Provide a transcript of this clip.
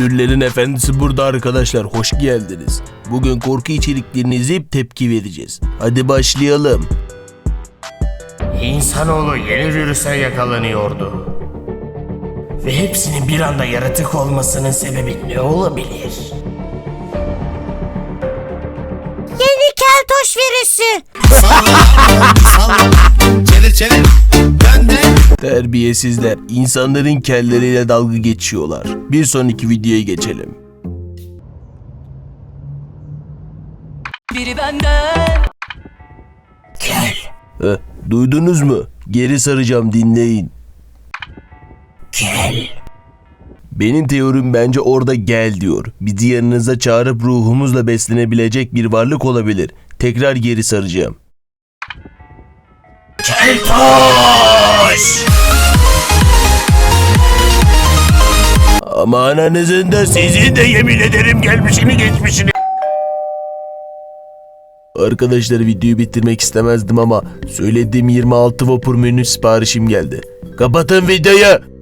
Ödüllerin efendisi burada arkadaşlar. Hoş geldiniz. Bugün korku içeriklerini izleyip tepki vereceğiz. Hadi başlayalım. İnsanoğlu yeni virüse yakalanıyordu. Ve hepsinin bir anda yaratık olmasının sebebi ne olabilir? Terbiyesizler insanların kelleriyle dalga geçiyorlar. Bir sonraki videoya geçelim. Biri benden Gel, Heh, duydunuz mu? Geri saracağım dinleyin. gel. Benim teorim bence orada gel diyor. Bizi yanınıza çağırıp ruhumuzla beslenebilecek bir varlık olabilir. Tekrar geri saracağım. Keltoş! Ama ananızın da sizin de yemin ederim gelmişini geçmişini. Arkadaşlar videoyu bitirmek istemezdim ama söylediğim 26 vapur menü siparişim geldi. Kapatın videoyu.